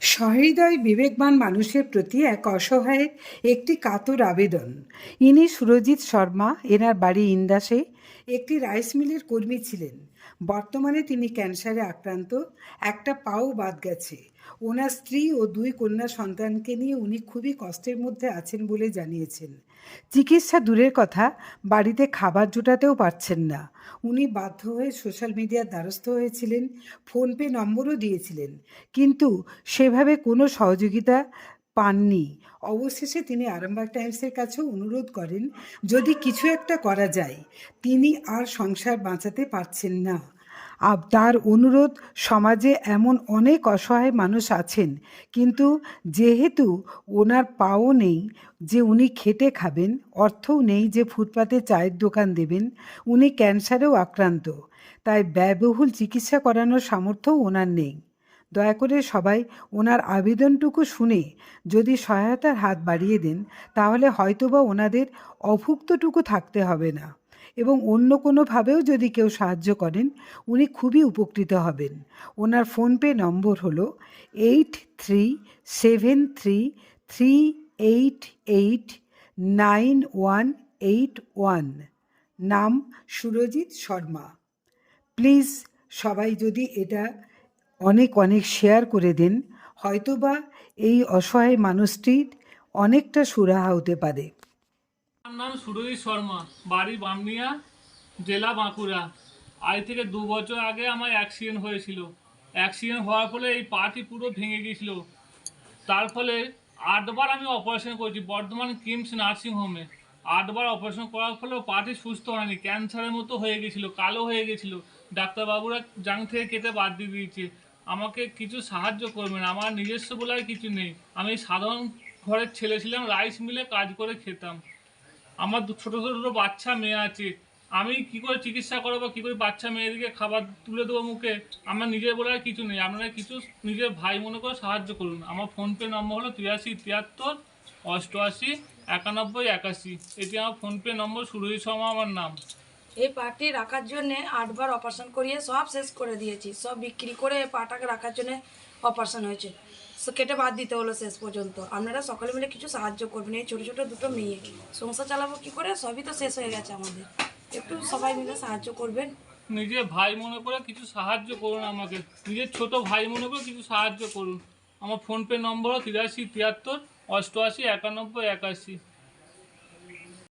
সহৃদয় বিবেকবান মানুষের প্রতি এক অসহায়ের একটি কাতর আবেদন। ইনি সুরজিৎ শর্মা, এনার বাড়ি ইন্দাসে, একটি রাইস মিলের কর্মী ছিলেন। বর্তমানে তিনি ক্যান্সারে আক্রান্ত, একটা পাও বাদ গেছে। ওনার স্ত্রী ও দুই কন্যা সন্তানকে নিয়ে উনি খুবই কষ্টের মধ্যে আছেন বলে জানিয়েছেন। চিকিৎসা দূরের কথা, বাড়িতে খাবার জোটাতেও পারছেন না। উনি বাধ্য হয়ে সোশ্যাল মিডিয়ার দ্বারস্থ হয়েছিলেন, ফোনপে নম্বরও দিয়েছিলেন। কিন্তু সেভাবে কোনো সহযোগিতা পাননি। অবশেষে তিনি আরামবাগ টাইমসের কাছেও অনুরোধ করেন, যদি কিছু একটা করা যায়, তিনি আর সংসার বাঁচাতে পারছেন না। তার অনুরোধ, সমাজে এমন অনেক অসহায় মানুষ আছেন। কিন্তু যেহেতু ওনার পাও নেই যে উনি খেটে খাবেন, অর্থও নেই যে ফুটপাতে চায়ের দোকান দেবেন, উনি ক্যান্সারেও আক্রান্ত। তাই ব্যয়বহুল চিকিৎসা করানোর সামর্থ্যও ওনার নেই। দয়া করে সবাই ওনার আবেদনটুকু শুনে যদি সহায়তার হাত বাড়িয়ে দেন, তাহলে হয়তোবা ওনাদের অভুক্তটুকু থাকতে হবে না। এবং অন্য কোনোভাবেও যদি কেউ সাহায্য করেন, উনি খুবই উপকৃত হবেন। ওনার ফোনপে নম্বর হলো eight three seven three three eight eight nine one eight one. নাম সুরজিৎ শর্মা। প্লিজ সবাই যদি এটা অনেক অনেক শেয়ার করে দেন, হয়তোবা এই অসহায় মানুষটির অনেকটা সুরাহা হতে পারে। নাম সুরজিৎ শর্মা, বাড়ি বামনিয়া, জেলা বাঁকুড়া। আজ থেকে দু বছর আগে আমার অ্যাক্সিডেন্ট হয়েছিল। অ্যাক্সিডেন্ট হওয়ার ফলে এই পাটি পুরো ভেঙে গিয়েছিল। তার ফলে আটবার আমি অপারেশন করেছি, বর্ধমান কিমস নার্সিং হোমে আটবার অপারেশন করার ফলে পাটি সুস্থ হয়নি, ক্যান্সারের মতো হয়ে গেছিল কালো হয়ে গেছিল ডাক্তারবাবুরা জাং থেকে কেটে বাদ দিয়ে দিয়েছে। আমাকে কিছু সাহায্য করবেন, আমার নিজস্ব বলে কিছু নেই। আমি সাধারণ ঘরের ছেলে ছিলাম, রাইস মিলে কাজ করে খেতাম। আমার ছোট ছোট বাচ্চা মেয়ে আছে। আমি কি করে চিকিৎসা করব, কি করে বাচ্চা মেয়েদেরকে খাবার তুলে দেবো মুখে? আমার নিজের বলে কিছু নেই। আপনারা কিছু নিজের ভাই মনে করে সাহায্য করুন। আমার ফোনপে নম্বর হলো তিরাশি তিয়াত্তর অষ্টআশি একানব্বই একাশি। এটি আমার ফোনপে নম্বর। সুরজিৎ শর্মা আমার নাম। এই পাটি রাখার জন্য আটবার অপারেশন করিয়ে সব শেষ করে দিয়েছি। সব বিক্রি করে এই পাটাকে রাখার জন্য অপারেশন হয়েছে। সো কেটে বাদ দিতে হলো শেষ পর্যন্ত। আপনারা সকলে মিলে কিছু সাহায্য করবেন। এই ছোটো ছোটো দুটো মেয়ে। সংসার চালাবো কি করে? সবই তো শেষ হয়ে গেছে আমাদের। একটু সবাই মিলে সাহায্য করবেন। নিজের ভাই মনে করে কিছু সাহায্য করুন আমাকে। নিজের ছোট ভাই মনে করে কিছু সাহায্য করুন। আমার ফোনপে নম্বর তিরাশি, তিয়াত্তর, অষ্টআশি, একানব্বই, একাশি।